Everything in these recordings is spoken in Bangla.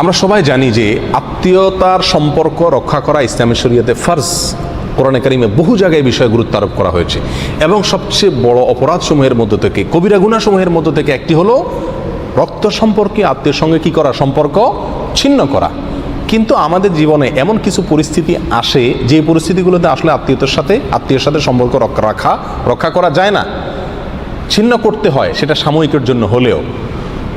আমরা সবাই জানি যে আত্মীয়তার সম্পর্ক রক্ষা করা ইসলামী শরীয়তে ফার্জ। কোরআনে কারিমে বহু জায়গায় বিষয়ে গুরুত্ব আরোপ করা হয়েছে। এবং সবচেয়ে বড় অপরাধ সমূহের মধ্য থেকে, কবিরা গুণা সমূহের মধ্য থেকে একটি হলো রক্ত সম্পর্কে আত্মীয়র সঙ্গে কি করা, সম্পর্ক ছিন্ন করা। কিন্তু আমাদের জীবনে এমন কিছু পরিস্থিতি আসে, যে পরিস্থিতিগুলোতে আসলে আত্মীয়তার সাথে, আত্মীয়র সাথে সম্পর্ক রক্ষা, রাখা, রক্ষা করা যায় না। ছিন্ন করতে হয়, সেটা সাময়িকের জন্য হলেও।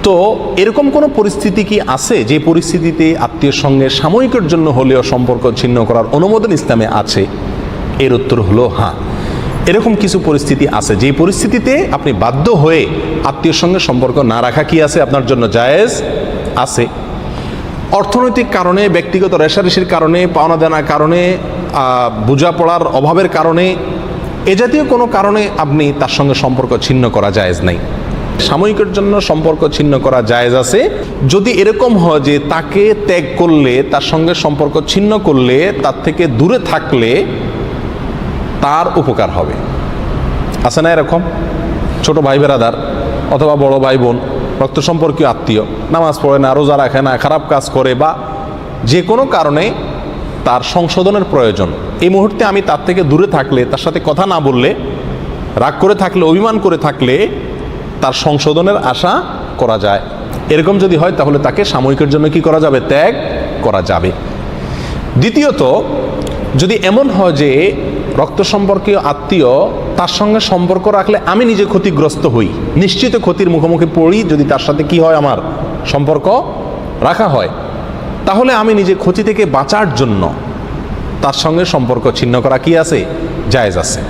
তো এরকম কোনো পরিস্থিতি কি আছে? যে পরিস্থিতিতে আত্মীয়ের সঙ্গে সাময়িকের জন্য হলেও সম্পর্ক ছিন্ন করার অনুমোদন ইসলামে আছে? এর উত্তর হলো হ্যাঁ। এরকম কিছু পরিস্থিতি আছে। যে পরিস্থিতিতে আপনি বাধ্য হয়ে আত্মীয়ের সঙ্গে সম্পর্ক না রাখা কি আছে? আপনার জন্য জায়েজ আছে। অর্থনৈতিক কারণে, ব্যক্তিগত রেশারেশির কারণে পাওনা দেনার কারণে বোঝাপড়ার অভাবের কারণে, এ জাতীয় কোনো কারণে আপনি তার সঙ্গে সম্পর্ক ছিন্ন করা জায়েজ নাই। সাময়িকের জন্য সম্পর্ক ছিন্ন করা জায়েজ আছে। যদি এরকম হয় যে তাকে ত্যাগ করলে, তার সঙ্গে সম্পর্ক ছিন্ন করলে, তার থেকে দূরে থাকলে তার উপকার হবে। আছে না এরকম? ছোট ভাই বেরাদার অথবা বড় ভাই বোন, রক্ত সম্পর্কীয় আত্মীয়, নামাজ পড়ে না, রোজা রাখে না, খারাপ কাজ করে বা যে কোনো কারণে তার সংশোধনের প্রয়োজন। এই মুহূর্তে আমি তার থেকে দূরে থাকলে, তার সাথে কথা না বললে, রাগ করে থাকলে, অভিমান করে থাকলে তার সংশোধনের আশা করা যায়। এরকম যদি হয়, তাহলে তাকে সাময়িকের জন্য কি করা যাবে? ত্যাগ করা যাবে। দ্বিতীয়ত, যদি এমন হয় যে রক্ত সম্পর্কীয় আত্মীয় তার সঙ্গে সম্পর্ক রাখলে আমি নিজে ক্ষতিগ্রস্ত হই, নিশ্চিত ক্ষতির মুখোমুখি পড়ি, যদি তার সাথে কি হয় আমার সম্পর্ক রাখা হয়, তাহলে আমি নিজে ক্ষতি থেকে বাঁচার জন্য তার সঙ্গে সম্পর্ক ছিন্ন করা কি আছে? জায়েজ আছে।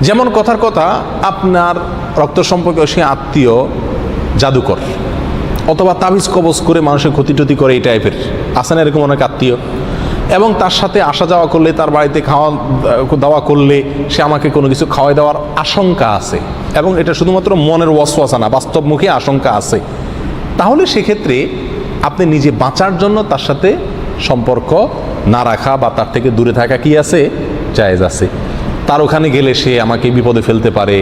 যেমন কথার কথা, আপনার রক্ত সম্পর্কে সে আত্মীয় জাদুকর অথবা তাবিজ কবজ করে মানুষের ক্ষতি টতি করে এই টাইপের আসে না এরকম অনেক আত্মীয়? এবং তার সাথে আসা যাওয়া করলে, তার বাড়িতে খাওয়া দাওয়া করলে সে আমাকে কোনো কিছু খাওয়াই দেওয়ার আশঙ্কা আছে। এবং এটা শুধুমাত্র মনের ওয়াসওয়াসা না, বাস্তবমুখী আশঙ্কা আছে। তাহলে সেক্ষেত্রে আপনি নিজে বাঁচার জন্য তার সাথে সম্পর্ক না রাখা বা তার থেকে দূরে থাকা কি আছে? জায়েজ আছে। তার ওখানে গেলে সে আমাকে বিপদে ফেলতে পারে,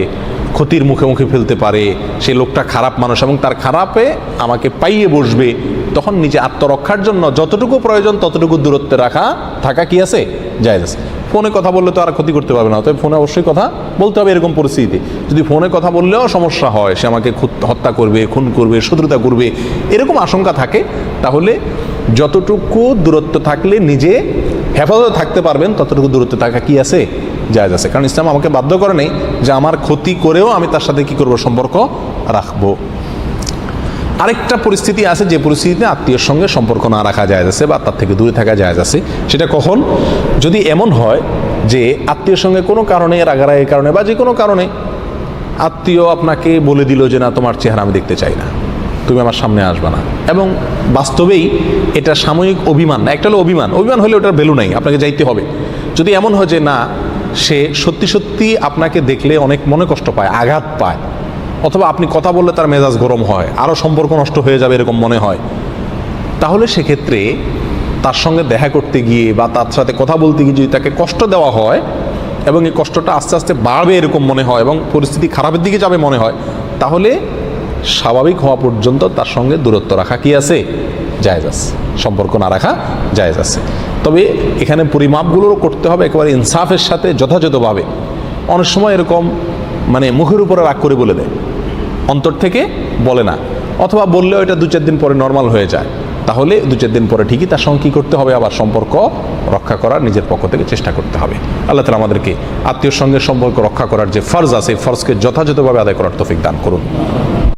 ক্ষতির মুখে মুখে ফেলতে পারে, সে লোকটা খারাপ মানুষ এবং তার খারাপে আমাকে পাইয়ে বসবে, তখন নিজে আত্মরক্ষার জন্য যতটুকু প্রয়োজন ততটুকু দূরত্বে রাখা, থাকা কি আছে? জায়েজ আছে। ফোনে কথা বললে তো আর ক্ষতি করতে পারবে না তবে ফোনে অবশ্যই কথা বলতে হবে এরকম পরিস্থিতিতে। যদি ফোনে কথা বললেও সমস্যা হয়, সে আমাকে হত্যা করবে, খুন করবে, শত্রুতা করবে, এরকম আশঙ্কা থাকে, তাহলে যতটুকু দূরত্ব থাকলে নিজে হেফাজতে থাকতে পারবেন, ততটুকু দূরত্ব থাকা কি আছে? জায়জ আছে। কারণ ইসলাম আমাকে বাধ্য করে নেই যে আমার ক্ষতি করেও আমি তার সাথে কি করব, সম্পর্ক রাখব। আরেকটা পরিস্থিতি আছে যে পরিস্থিতিতে আত্মীয়র সঙ্গে সম্পর্ক না রাখা যায় আছে বা তার থেকে দূরে থাকা যায় আছে। সেটা কখন? যদি এমন হয় যে আত্মীয়র সঙ্গে কোনো কারণে, রাগারাগির কারণে বা যে কোনো কারণে আত্মীয় আপনাকে বলে দিল যে, না, তোমার চেহারা আমি দেখতে চাই না। তুমি আমার সামনে আসবে না। এবং বাস্তবেই এটা সাময়িক অভিমান। না, একটা হলো অভিমান। অভিমান হলে ওটার ভ্যালু নাই। আপনাকে যাইতে হবে। যদি এমন হয় যে, না সে সত্যি সত্যি আপনাকে দেখলে অনেক মনে কষ্ট পায়, আঘাত পায়। অথবা আপনি কথা বললে তার মেজাজ গরম হয় আরও সম্পর্ক নষ্ট হয়ে যাবে এরকম মনে হয়। তাহলে সেক্ষেত্রে তার সঙ্গে দেখা করতে গিয়ে বা তার সাথে কথা বলতে গিয়ে যদি তাকে কষ্ট দেওয়া হয় এবং এই কষ্টটা আস্তে আস্তে বাড়বে এরকম মনে হয় এবং পরিস্থিতি খারাপের দিকে যাবে মনে হয়, তাহলে স্বাভাবিক হওয়া পর্যন্ত তার সঙ্গে দূরত্ব রাখা কি আছে? জায়েজ আছে। সম্পর্ক না রাখা জায়েজ আছে। তবে এখানে পরিমাপগুলোও করতে হবে, একেবারে ইনসাফের সাথে যথাযথভাবে। অনেক সময় এরকম মানে মুখের উপরে রাগ করে বলে দেয়। অন্তর থেকে বলে না। অথবা বললেও এটা দু চার দিন পরে নর্মাল হয়ে যায়। তাহলে দু চার দিন পরে ঠিকই তার সঙ্গে কী করতে হবে? আবার সম্পর্ক রক্ষা করার নিজের পক্ষ থেকে চেষ্টা করতে হবে। আল্লাহ তালা আমাদেরকে আত্মীয়র সঙ্গে সম্পর্ক রক্ষা করার যে ফর্জ আছে, এই ফর্জকে যথাযথভাবে আদায় করার তফিক দান করুন।